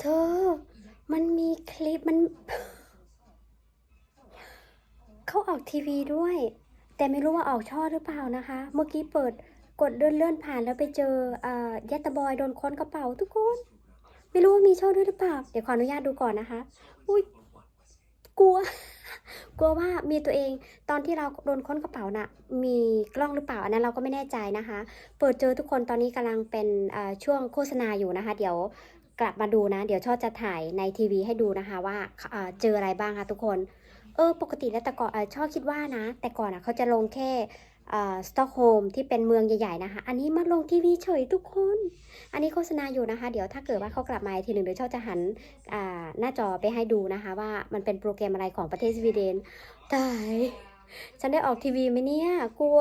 เธอ มันมีคลิปมัน เขาออกทีวีด้วย แต่ไม่รู้ว่าออกช่อหรือเปล่านะคะ เมื่อกี้เปิดกดเลื่อนเลื่อนๆผ่านแล้วไปเจออ่ายัตตาบอยโดนค้นกระเป๋าทุกคน ไม่รู้ว่ามีช่อด้วยหรือเปล่า เดี๋ยวขออนุญาตดูก่อนนะคะ อุ้ยกลัว กลัวว่ามีตัวเองตอนที่เราโดนค้นกระเป๋าน่ะ มีกล้องหรือเปล่าอันนั้นเราก็ไม่แน่ใจนะคะ เปิดเจอทุกคนตอนนี้กำลังเป็นอ่าช่วงโฆษณาอยู่นะคะ เดี๋ยว กลับมาดูนะ เดี๋ยวช่อจะถ่ายในทีวีให้ดูนะคะ ว่าเจออะไรบ้างคะทุกคน เออ ปกติแล้วแต่ก่อนเออชอบคิดว่านะ แต่ก่อนอะเขาจะลงแค่สตอกโฮล์มที่เป็นเมืองใหญ่ๆนะคะ อันนี้มาลงทีวีเฉยทุกคน อันนี้โฆษณาอยู่นะคะ เดี๋ยวถ้าเกิดว่าเขากลับมาทีหนึ่งเดี๋ยวชอบจะหันหน้าจอไปให้ดูนะคะ ว่ามันเป็นโปรแกรมอะไรของประเทศสวีเดนตายฉันได้ออกทีวีไหมเนี่ยกลัว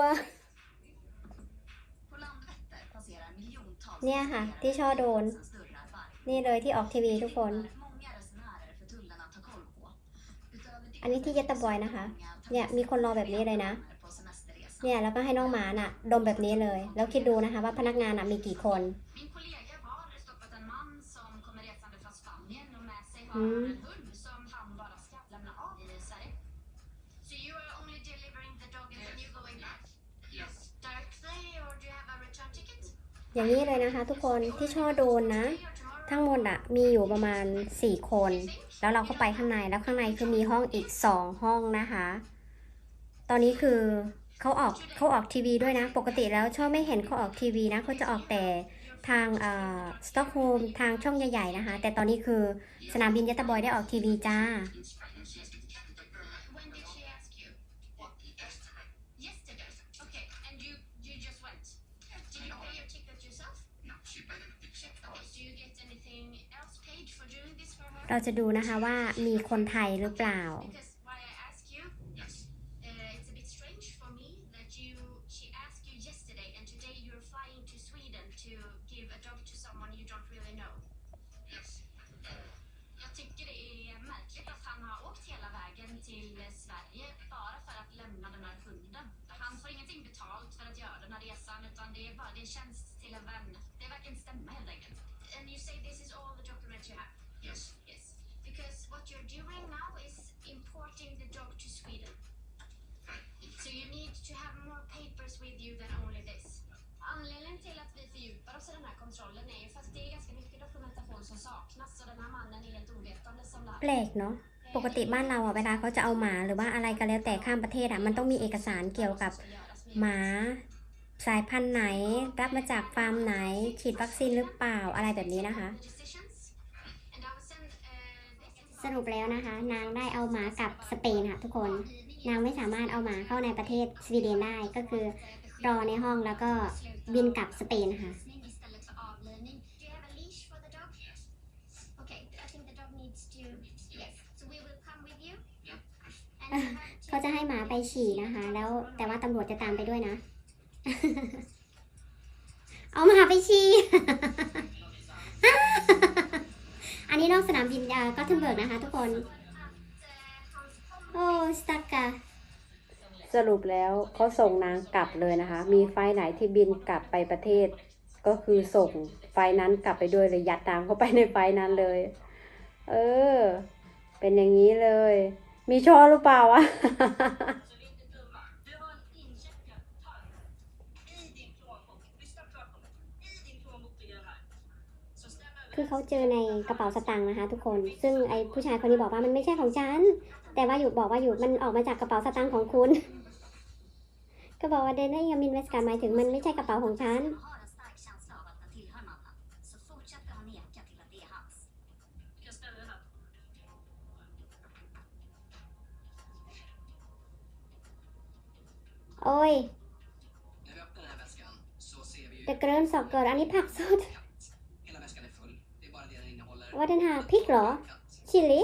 เนี่ยค่ะ ที่ช่อโดน นี่เลยที่ออกทีวีทุกคน อันนี้ที่เยตาบอยนะคะ เนี่ยมีคนรอแบบนี้เลยนะ เนี่ยแล้วก็ให้น้องหมาน่ะ ดมแบบนี้เลย แล้วคิดดูนะคะว่าพนักงานน่ะมีกี่คน Min kollega har stoppat en man som kommer resande från Spanien och med sig har Mm. en hund som han bara ska lämna av i Sverige. So you are only delivering the dog and then you going back? Yes. Directly or do you have a return ticket? อย่างนี้เลยนะคะทุกคนที่ช่อโดนนะ Today or tomorrow? ทั้งหมดอะมีอยู่ประมาณ 4 คน แล้วเราก็ไปข้างในแล้วข้างในคือมีห้องอีก 2 ห้องนะคะ ตอนนี้คือเขาออกเขาออกทีวีด้วยนะ ปกติแล้วชอบไม่เห็นเขาออกทีวีนะเขาจะออกแต่ทางอ่อสต็อกโฮล์มทางช่องใหญ่ๆนะคะ แต่ตอนนี้คือสนามบินยัตตาบอยได้ออกทีวีจ้า เราจะดูนะคะว่ามีคนไทยหรือเปล่า Because why I ask you, uh, it's a bit strange for me that you she asked you yesterday and today you're flying to Sweden to give a dog to someone you don't really know. Jag tycker det är märkligt att han har åkt hela vägen till Sverige bara för att lämna den här hunden. Han får ingenting betalt för att göra den här resan utan det är bara det är tjänst till en vän. Det verkar inte stämma helt enkelt. And you say this is all the documents you have? Yes. Yes. Because what you're doing now is importing the dog to Sweden. So you need to have more papers with you than only this. Anledningen till att vi fördjupar oss i den här kontrollen är ju för att det är ganska mycket dokumentation som saknas och den här mannen är helt ovetande som แปลกเนาะ ปกติบ้านเราอะเวลาเขาจะเอาหมาหรือว่าอะไรก็แล้วแต่ข้ามประเทศอะมันต้องมีเอกสารเกี่ยวกับหมาสายพันธุ์ไหน รับมาจากฟาร์มไหน ฉีดวัคซีนหรือเปล่าอะไรแบบนี้นะคะ สรุปแล้วนะคะ นางได้เอาหมากลับสเปนค่ะทุกคน นางไม่สามารถเอาหมาเข้าในประเทศสวีเดนได้ก็คือรอในห้องแล้วก็บินกลับสเปนค่ะ istället för avlivning. Do you have a leash for the dog? Okay, I think the dog needs to. Yes. So we will come with you. And you have to เขาจะให้หมาไปฉี่นะคะ แล้วแต่ว่าตำรวจจะตามไปด้วยนะ เอาหมาไปฉี่อั นี้นอกสนามบินก็เทนเบิร์กนะคะ ทุกคน โอ้สตักกะสรุปแล้วเขาส่งนางกลับเลยนะคะ มีไฟไหนที่บินกลับไปประเทศ ก็คือส่งไฟนั้นกลับไปด้วยเลยยัดตามเข้าไปในไฟนั้นเลย เออ เป็นอย่างนี้เลย มีช่อหรือเปล่าวะ Du har en incheckad tarm i din plånbok. Lyssna klart på mig. I din plånbok ligger den här. Så stäm คือเขาเจอในกระเป๋าสตางค์นะคะ ทุกคน ซึ่งไอ้ผู้ชายคนนี้บอกว่ามันไม่ใช่ของฉัน แต่ว่าอยู่บอกว่าอยู่มันออกมาจากกระเป๋าสตางค์ของคุณ ก็บอกว่าเดนนี่ยามินเวสการหมายถึงมันไม่ใช่กระเป๋าของฉัน har en stark känsla av att den tillhör mannen, så fortsätter han neka till att det är hans. Du kan ställa den här. โอ้ย När vi öppnar den här väskan så ser vi ju เกรินสอกเกิดอันนี้ผักสด katt. Hela väskan är full. Det är bara det den innehåller. วัฒนหาพริกหรอ ชิลิ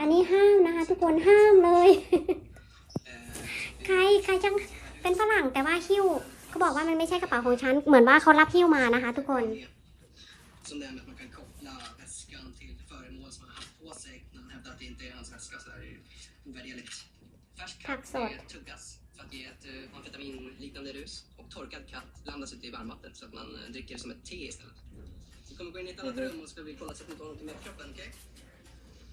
อันนี้ห้ามนะคะ ทุกคนห้ามเลย ใครใครจังเป็นฝรั่งแต่ว่าหิ้วเขาบอกว่ามันไม่ใช่กระเป๋าของฉัน เหมือนว่าเขารับหิ้วมานะคะ ทุกคนผักสด för Vi kommer gå in i ett annat rum och ska vi kolla så att du inte har någonting med kroppen, okej?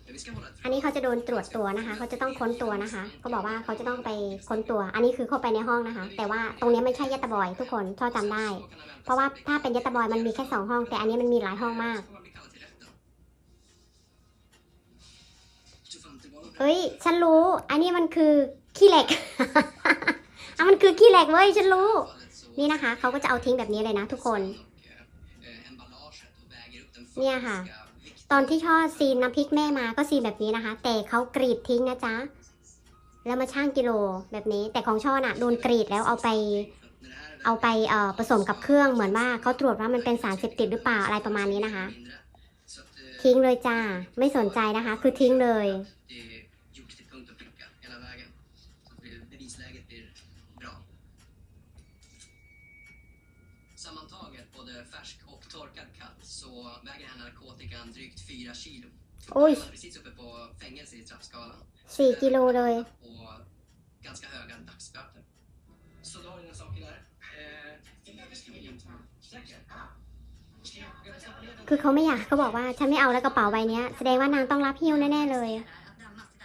Men vi ska hålla ett อันนี้เขาจะโดนตรวจตัวนะคะ เขาจะต้องค้นตัวนะคะ เขาบอกว่าเขาจะต้องไปค้นตัว อันนี้คือเข้าไปในห้องนะคะ แต่ว่าตรงนี้ไม่ใช่ยัตตบอยทุกคนช่อจำได้ เพราะว่าถ้าเป็นยัตตบอยมันมีแค่สองห้อง แต่อันนี้มันมีหลายห้องมากเอ้ย ฉันรู้ อันนี้มันคือขี้เหล็กอะมันคือขี้เหล็กเว้ย ฉันรู้ นี่นะคะ เขาก็จะเอาทิ้งแบบนี้เลยนะทุกคน เนี่ยค่ะ ตอนที่ช่อซีนน้ำพริกแม่มาก็ซีนแบบนี้นะคะ แต่เขากรีดทิ้งนะจ๊ะ แล้วมาช่างกิโลแบบนี้ แต่ของช่อน่ะโดนกรีดแล้วเอาไป เอาไปเอ่อผสมกับเครื่องเหมือนว่าเขาตรวจว่ามันเป็นสารเสพติดหรือเปล่าอะไรประมาณนี้นะคะ ทิ้งเลยจ้า ไม่สนใจนะคะ คือทิ้งเลย det är gjort till punkt och pricka hela vägen. Så att det- bevisläget blir bra. Sammantaget, både färsk och torkad katt, så väger den här narkotikan drygt 4 kilo. Oj. Man är precis uppe på fängelse i straffskalan. สี่กิโลเลย Och ganska höga dagsböter. Så då har du dina saker där. Eh, Säker? คือเขาไม่อยากเขาบอกว่าฉันไม่เอาแล้วกระเป๋าใบเนี้ยแสดงว่านางต้องรับหิ้วแน่ๆเลย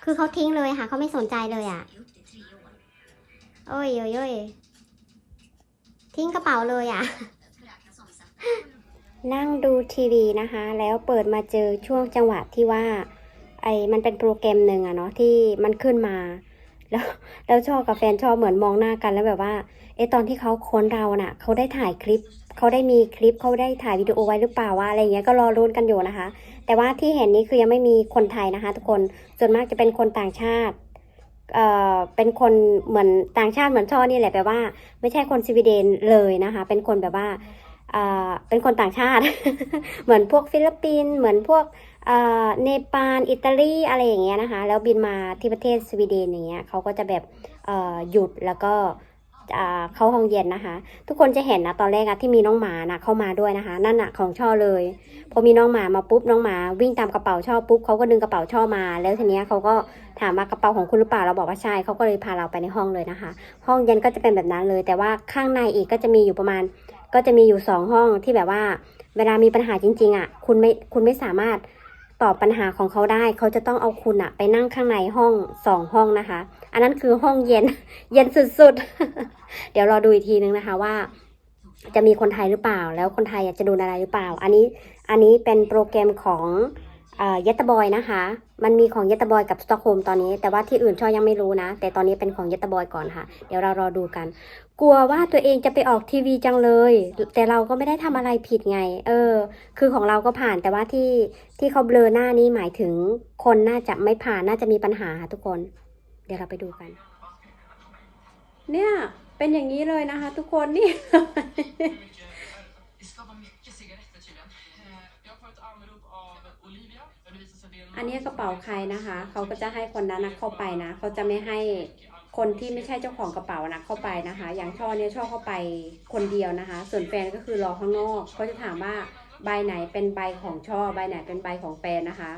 คือเขาทิ้งเลยค่ะเขาไม่สนใจเลยอะโอ้ยโอ้ยโอ้ยทิ้งกระเป๋าเลยอะ นั่งดูทีวีนะคะ แล้วเปิดมาเจอช่วงจังหวะที่ว่า ไอ้มันเป็นโปรแกรมหนึ่งอะเนาะที่มันขึ้นมา แล้วแล้วชอบกับแฟนชอบเหมือนมองหน้ากันแล้วแบบว่าเอตอนที่เขาค้นเราน่ะเขาได้ถ่ายคลิปเขาได้มีคลิปเขาได้ถ่ายวิดีโอไว้หรือเปล่าว่าอะไรเงี้ยก็รอรุ้นกันอยู่นะคะ แต่ว่าที่เห็นนี้คือยังไม่มีคนไทยนะคะ ทุกคนส่วนมากจะเป็นคนต่างชาติเอ่อเป็นคนเหมือนต่างชาติเหมือนช่อนี่แหละแปลว่า ไม่ใช่คนสวีเดนเลยนะคะ เป็นคนแบบว่า เป็นคนต่างชาติ เหมือนพวกฟิลิปปินส์เหมือนพวกเนปาลอิตาลีอะไรอย่างเงี้ยนะคะ แล้วบินมาที่ประเทศสวีเดนอย่างเงี้ยเขาก็จะแบบหยุดแล้วก็เข้าห้องเย็นนะคะ ทุกคนจะเห็นนะตอนแรกอะที่มีน้องหมานะเข้ามาด้วยนะคะ นั่นอะของช่อเลย พอมีน้องหมามาปุ๊บน้องหมาวิ่งตามกระเป๋าช่อปุ๊บเขาก็ดึงกระเป๋าช่อมา แล้วทีเนี้ยเขาก็ถามว่ากระเป๋าของคุณหรือเปล่าเราบอกว่าใช่เขาก็เลยพาเราไปในห้องเลยนะคะ ห้องเย็นก็จะเป็นแบบนั้นเลย แต่ว่าข้างในอีกก็จะมีอยู่ประมาณ ก็จะมีอยู่สองห้องที่แบบว่า เวลามีปัญหาจริง ๆ อะ คุณไม่คุณไม่สามารถตอบปัญหาของเขาได้ เขาจะต้องเอาคุณอะ ไปนั่งข้างในห้องสองห้องนะคะ อันนั้นคือห้องเย็น เย็นสุดๆ เดี๋ยวรอดูอีกทีนึงนะคะว่า จะมีคนไทยหรือเปล่า แล้วคนไทยจะดูอะไรหรือเปล่า อันนี้อันนี้เป็นโปรแกรมของ เยตบอยนะคะ มันมีของเยตบอยกับสต็อกโฮมตอนนี้ แต่ว่าที่อื่นช่อยังไม่รู้นะ แต่ตอนนี้เป็นของเยตบอยก่อนค่ะ เดี๋ยวเรารอดูกัน กลัวว่าตัวเองจะไปออกทีวีจังเลย แต่เราก็ไม่ได้ทำอะไรผิดไง เออ คือของเราก็ผ่าน แต่ว่าที่ที่เขาเบลอหน้านี่หมายถึงคนน่าจะไม่ผ่าน น่าจะมีปัญหาค่ะทุกคน เดี๋ยวเราไปดูกัน เนี่ย เป็นอย่างนี้เลยนะคะ ทุกคนนี่ อันนี้กระเป๋าใครนะคะ เขาก็จะให้คนนั้นนะเข้าไปนะ เขาจะไม่ให้คนที่ไม่ใช่เจ้าของกระเป๋านะเข้าไปนะคะ อย่างช่อเนี่ยช่อเข้าไปคนเดียวนะคะ ส่วนแฟนก็คือรอข้างนอกเขาจะถามว่าใบไหนเป็นใบของช่อใบไหนเป็นใบของแฟนนะคะ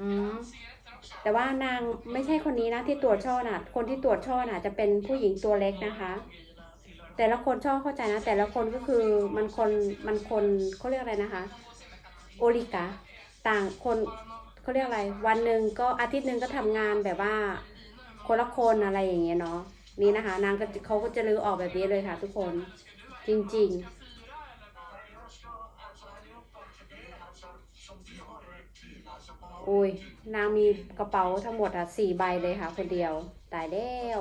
อืมแต่ว่านางไม่ใช่คนนี้นะที่ตรวจช่อน่ะ คนที่ตรวจช่อน่ะจะเป็นผู้หญิงตัวเล็กนะคะ แต่ละคนช่อเข้าใจนะ แต่ละคนก็คือมันคนมันคนเขาเรียกอะไรนะคะ โอลิกา ต่างคนเขาเรียกอะไร วันหนึ่งก็อาทิตย์หนึ่งก็ทำงานแบบว่า คนละคนอะไรอย่างเงี้ยเนาะนี่นะคะ นางก็เขาก็จะลือออกแบบนี้เลยค่ะ ทุกคนจริงๆอุ้ย นางมีกระเป๋าทั้งหมดอะสี่ใบเลยค่ะ คนเดียว ตายแล้ว